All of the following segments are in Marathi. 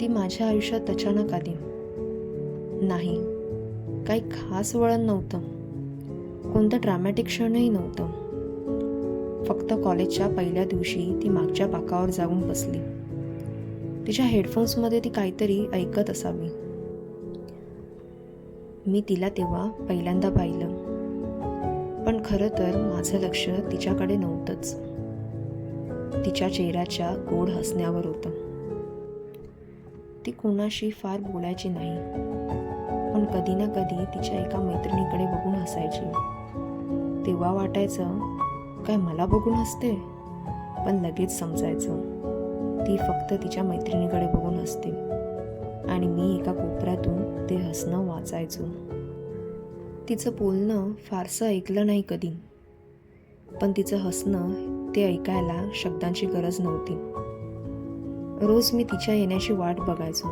ती माझ्या आयुष्यात अचानक आली. नाही काही खास वळण नव्हतं. कोणतं ड्रामॅटिक क्षणही नव्हतं. फक्त कॉलेजच्या पहिल्या दिवशी ती मागच्या पाकावर जाऊन बसली. तिच्या हेडफोन्समध्ये ती काहीतरी ऐकत असावी. मी तिला तेव्हा पहिल्यांदा पाहिलं. पण खरं तर माझं लक्ष तिच्याकडे नव्हतंच. तिच्या चेहऱ्याच्या गोड हसण्यावर होतं. ती कोणाशी फार बोलायची नाही. पण कधी ना कधी तिच्या एका मैत्रिणीकडे बघून हसायची. तेव्हा वाटायचं काय मला बघून हसते? पण लगेच समजायचं ती फक्त तिच्या मैत्रिणीकडे बघून हसते आणि मी एका कोपऱ्यातून ते हसणं वाचायचो. तिचं बोलणं फारसं ऐकलं नाही कधी पण तिचं हसणं ते ऐकायला शब्दांची गरज नव्हती. रोज मी तिच्या येण्याची वाट बघायचो.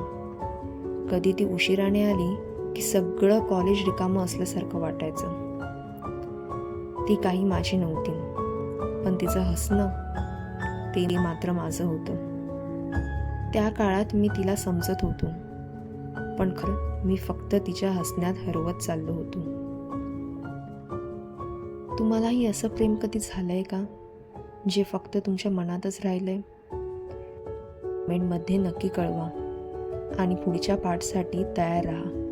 कधी ती उशिराने आली की सगळं कॉलेज रिकामं असल्यासारखं वाटायचं. ती काही माझी नव्हती पण तिचं हसणं ते मात्र माझं होतं. त्या काळात मी तिला समजत होतो पण खरं मी फक्त तिच्या हसण्यात हरवत चाललो होतो. तुम्हालाही असं प्रेम कधी झालंय का? जे फक्त तुमच्या मनातच राहिलंय? कमेंटमध्ये नक्की कळवा. आणि पुढच्या पाठसाठी तयार राहा.